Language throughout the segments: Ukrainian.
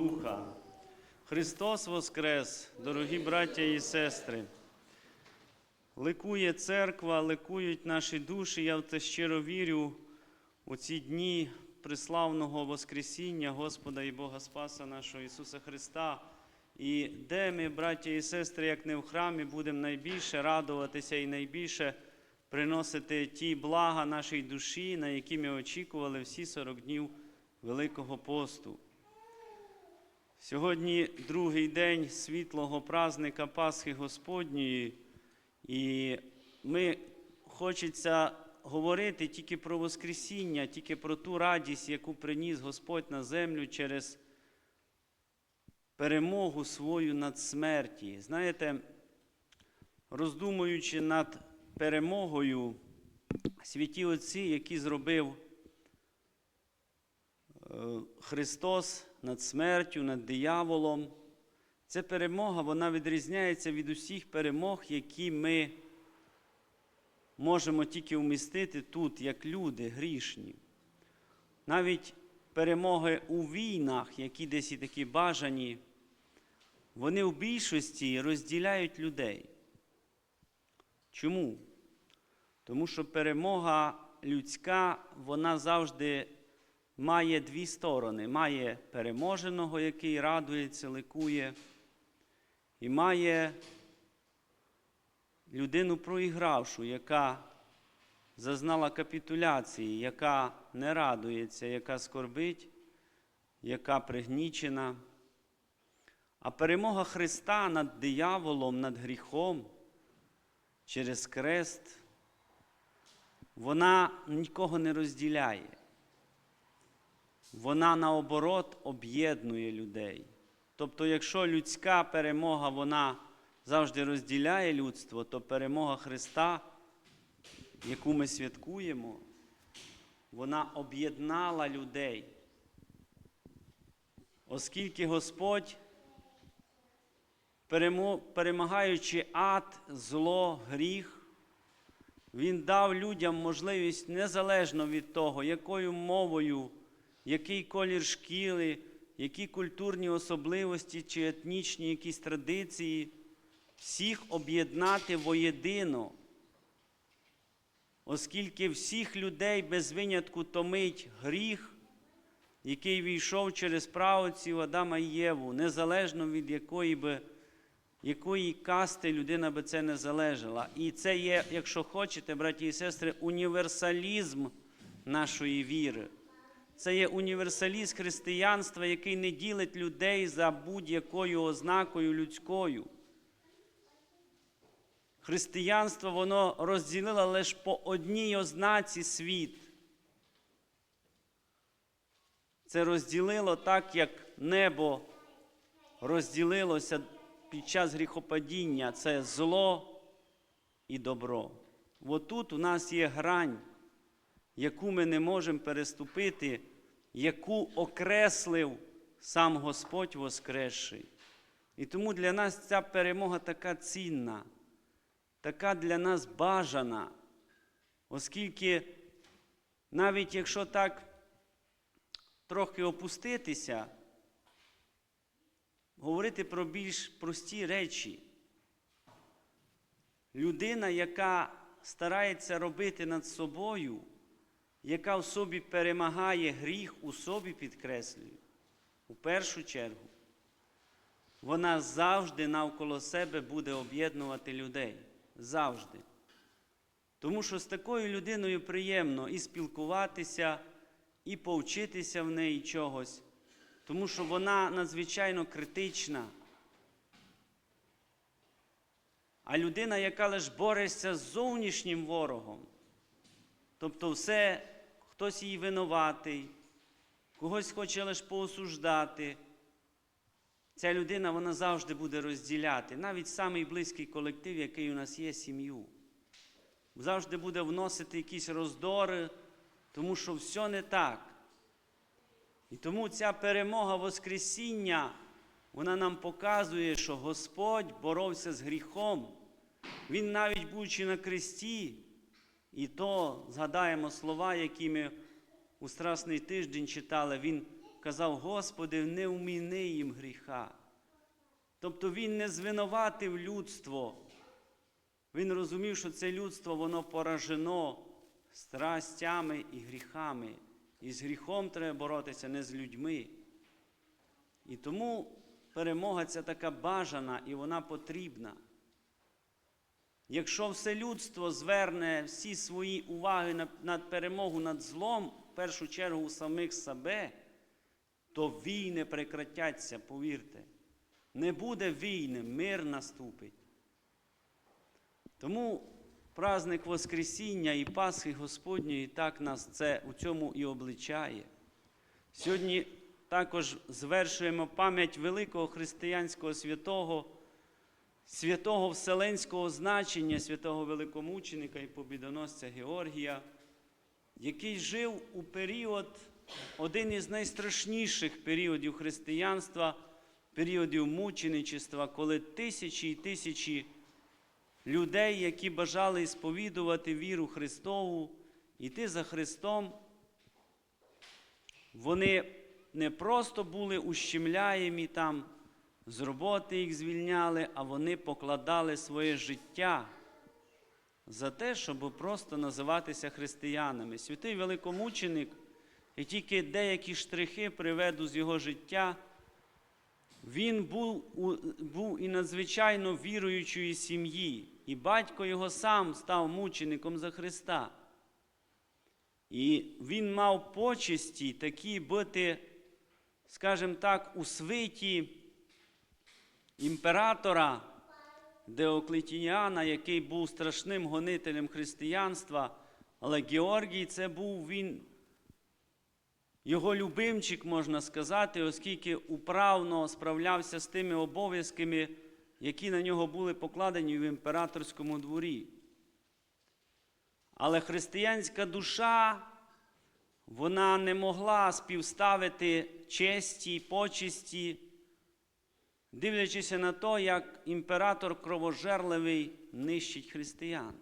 Духа. Христос Воскрес, дорогі браття і сестри. Ликує церква, ликують наші душі. Я в те щиро вірю у ці дні приславного Воскресіння Господа і Бога Спаса нашого Ісуса Христа. І де ми, браття і сестри, як не в храмі, будемо найбільше радуватися і найбільше приносити ті блага нашій душі, на які ми очікували всі 40 днів Великого посту. Сьогодні другий день світлого празника Пасхи Господньої, і ми хочеться говорити тільки про Воскресіння, тільки про ту радість, яку приніс Господь на землю через перемогу свою над смерті. Знаєте, роздумуючи над перемогою, святі Отці, які зробив е, Христос над смертю, над дияволом, ця перемога вона відрізняється від усіх перемог, які ми можемо тільки вмістити тут, як люди грішні. Навіть перемоги у війнах, які десь і такі бажані, вони в більшості розділяють людей. Чому? Тому що перемога людська, вона завжди має дві сторони. Має переможеного, який радується, ликує, і має людину проігравшу, яка зазнала капітуляції, яка не радується, яка скорбить, яка пригнічена. А перемога Христа над дияволом, над гріхом через крест, вона нікого не розділяє. Вона наоборот об'єднує людей. Тобто, якщо людська перемога вона завжди розділяє людство, то перемога Христа, яку ми святкуємо, вона об'єднала людей. Оскільки Господь, перемагаючи ад, зло, гріх, Він дав людям можливість незалежно від того, якою мовою, який колір шкіли, які культурні особливості чи етнічні якісь традиції, всіх об'єднати воєдино, оскільки всіх людей без винятку томить гріх, який війшов через правоців Адама і Єву, незалежно від якої би якої касти людина би це не залежала. І це є, якщо хочете, браті і сестри, універсалізм нашої віри. Це є універсалізм християнства, який не ділить людей за будь-якою ознакою людською. Християнство воно розділило лише по одній ознаці світ. Це розділило так, як небо розділилося під час гріхопадіння. Це зло і добро. Отут у нас є грань, яку ми не можемо переступити, яку окреслив сам Господь Воскресший. І тому для нас ця перемога така цінна, така для нас бажана, оскільки навіть якщо так трохи опуститися, говорити про більш прості речі, людина, яка старається робити над собою, яка в собі перемагає гріх у собі підкреслюю, у першу чергу, вона завжди навколо себе буде об'єднувати людей. Завжди. Тому що з такою людиною приємно і спілкуватися, і повчитися в неї чогось, тому що вона надзвичайно критична. А людина, яка лише бореться з зовнішнім ворогом, тобто все, хтось її винуватий, когось хоче лише поосуждати, ця людина вона завжди буде розділяти, навіть самий близький колектив, який у нас є, сім'ю. Завжди буде вносити якісь роздори, тому що все не так. І тому ця перемога Воскресіння, вона нам показує, що Господь боровся з гріхом. Він навіть будучи на кресті, і то згадаємо слова, які ми у Страсний тиждень читали, Він казав, Господи, не вміни їм гріха. Тобто він не звинуватив людство. Він розумів, що це людство воно поражено страстями і гріхами. І з гріхом треба боротися не з людьми. І тому перемога ця така бажана і вона потрібна. Якщо все людство зверне всі свої уваги на, на перемогу над злом, в першу чергу у самих себе, то війни прекратяться, повірте. Не буде війни, мир наступить. Тому праздник Воскресіння і Пасхи Господньої так нас це у цьому і обличає. Сьогодні також звершуємо пам'ять великого християнського святого, святого вселенського значення, святого великомученика і побідоносця Георгія, який жив у період, один із найстрашніших періодів християнства, періодів мученичества, коли тисячі і тисячі людей, які бажали сповідувати віру Христову, йти за Христом, вони не просто були ущемляємі там, з роботи їх звільняли, а вони покладали своє життя за те, щоб просто називатися християнами. Святий великомученик, і тільки деякі штрихи приведу з його життя. Він був, був і надзвичайно віруючої сім'ї, і батько його сам став мучеником за Христа. І він мав почесті такі бути, скажімо так, у свиті імператора Деоклетіяна, який був страшним гонителем християнства, але Георгій це був він його любимчик, можна сказати, оскільки управно справлявся з тими обов'язками, які на нього були покладені в імператорському дворі. Але християнська душа, вона не могла співставити честі, почесті, дивлячись на те, як імператор кровожерливий нищить християн.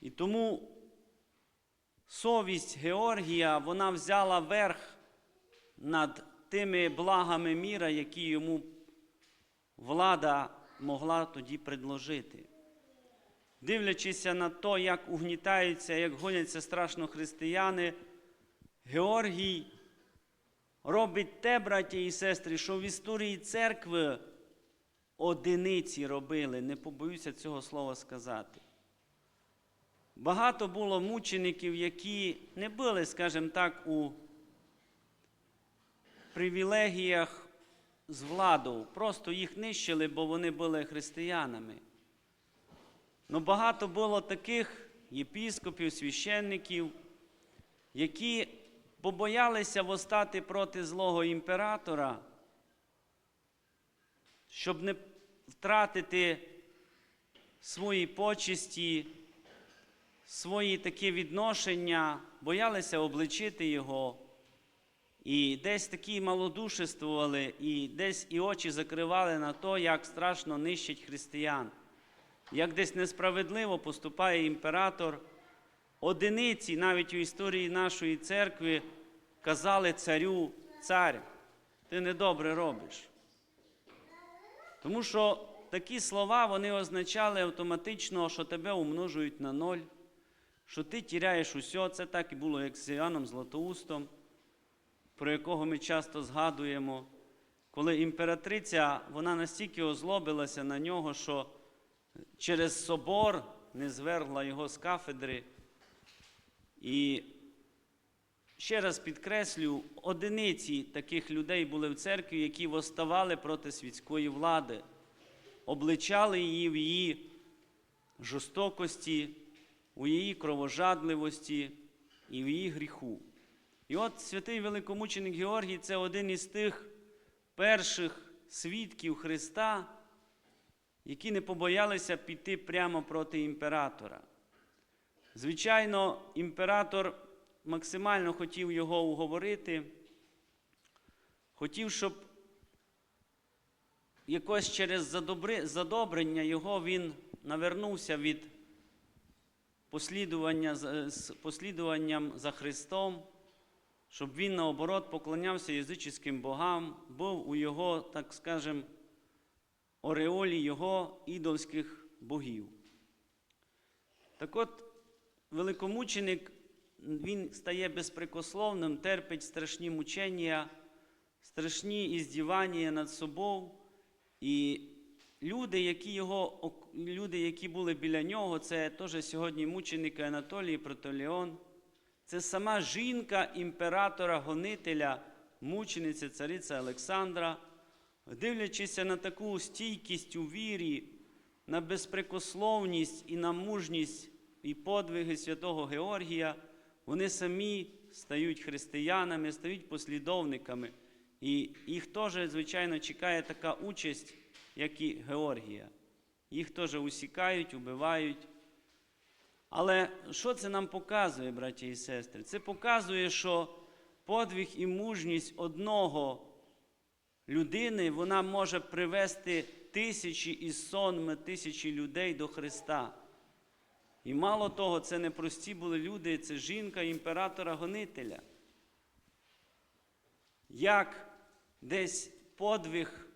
І тому совість Георгія, вона взяла верх над тими благами міра, які йому влада могла тоді предложити. Дивлячись на те, як угнітаються, як гоняться страшно християни, Георгій робить те, браті і сестри, що в історії церкви одиниці робили, не побоюся цього слова сказати. Багато було мучеників, які не були, скажімо так, у привілегіях з владою. Просто їх нищили, бо вони були християнами. Но багато було таких єпіскопів, священників, які побоялися восстати проти злого імператора, щоб не втратити свої почесті, свої такі відношення, боялися обличити його. І десь такі малодушествували, і десь і очі закривали на то, як страшно нищить християн, як десь несправедливо поступає імператор. Одиниці навіть у історії нашої церкви казали царю, цар, ти недобре робиш. Тому що такі слова вони означали автоматично, що тебе умножують на ноль, що ти тіряєш усе. Це так і було, як з Іоанном Златоустом, про якого ми часто згадуємо, коли імператриця вона настільки озлобилася на нього, що через собор не звергла його з кафедри. І ще раз підкреслю, одиниці таких людей були в церкві, які восставали проти світської влади, обличали її в її жорстокості, у її кровожадливості і в її гріху. І от святий великомученик Георгій це один із тих перших свідків Христа, які не побоялися піти прямо проти імператора. Звичайно, імператор максимально хотів його уговорити, хотів, щоб якось через задобрення його він навернувся від послідування, з- з послідуванням за Христом. щоб він наоборот поклонявся язичським богам, був у його, так скажем, ореолі його ідольських богів. Так от, великомученик, він стає безпрекословним, терпить страшні мучення, страшні іздівання над собою. І люди, які, його, люди, які були біля нього, це теж сьогодні мученики Анатолій і Протолеон. Це сама жінка імператора гонителя, мучениця цариця Олександра, дивлячись на таку стійкість у вірі, на безпрекословність і на мужність і подвиги святого Георгія, вони самі стають християнами, стають послідовниками. І їх теж, звичайно, чекає така участь, як і Георгія. Їх теж усікають, убивають. Але що це нам показує, браті і сестри? Це показує, що подвиг і мужність одного людини вона може привести тисячі і сонми тисячі людей до Христа. І мало того, це не прості були люди, це жінка імператора-гонителя. Як десь подвиг,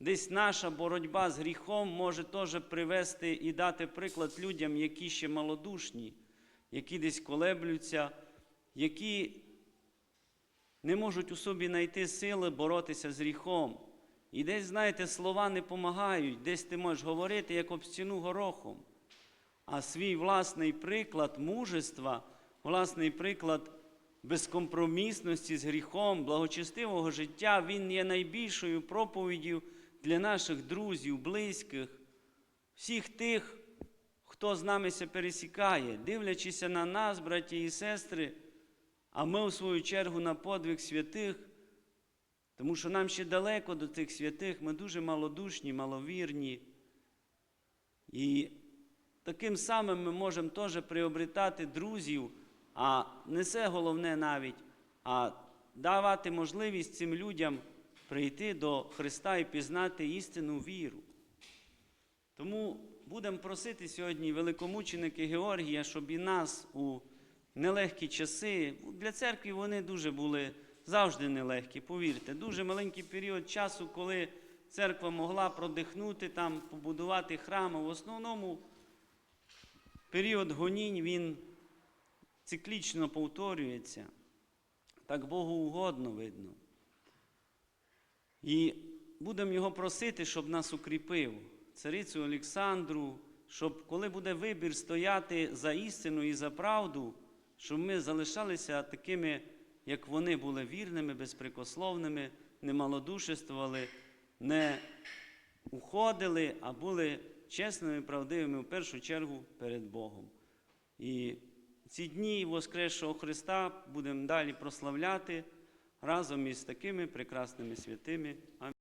десь наша боротьба з гріхом може теж привести і дати приклад людям, які ще малодушні, які десь колеблються, які не можуть у собі знайти сили боротися з гріхом. І десь, знаєте, слова не допомагають, десь ти можеш говорити, як об стіну горохом. А свій власний приклад мужества, власний приклад безкомпромісності з гріхом, благочестивого життя, він є найбільшою проповіддю для наших друзів, близьких, всіх тих, хто з нами пересікає, дивлячись на нас, браті і сестри, а ми, у свою чергу, на подвиг святих, тому що нам ще далеко до тих святих, ми дуже малодушні, маловірні. І таким самим ми можемо теж приобретати друзів, а не це головне навіть, а давати можливість цим людям прийти до Христа і пізнати істинну віру. Тому будемо просити сьогодні великомученики Георгія, щоб і нас у нелегкі часи, для церкви вони дуже були завжди нелегкі, повірте, дуже маленький період часу, коли церква могла продихнути там, побудувати храми. В основному період гонінь він циклічно повторюється. Так Богу угодно видно. І будемо його просити, щоб нас укріпив, царицю Олександру, щоб коли буде вибір стояти за істину і за правду, щоб ми залишалися такими, як вони були вірними, безпрекословними, не малодушествували, не уходили, а були чесними, правдивими в першу чергу перед Богом. І ці дні Воскресшого Христа будемо далі прославляти разом із такими прекрасними святими. Амінь.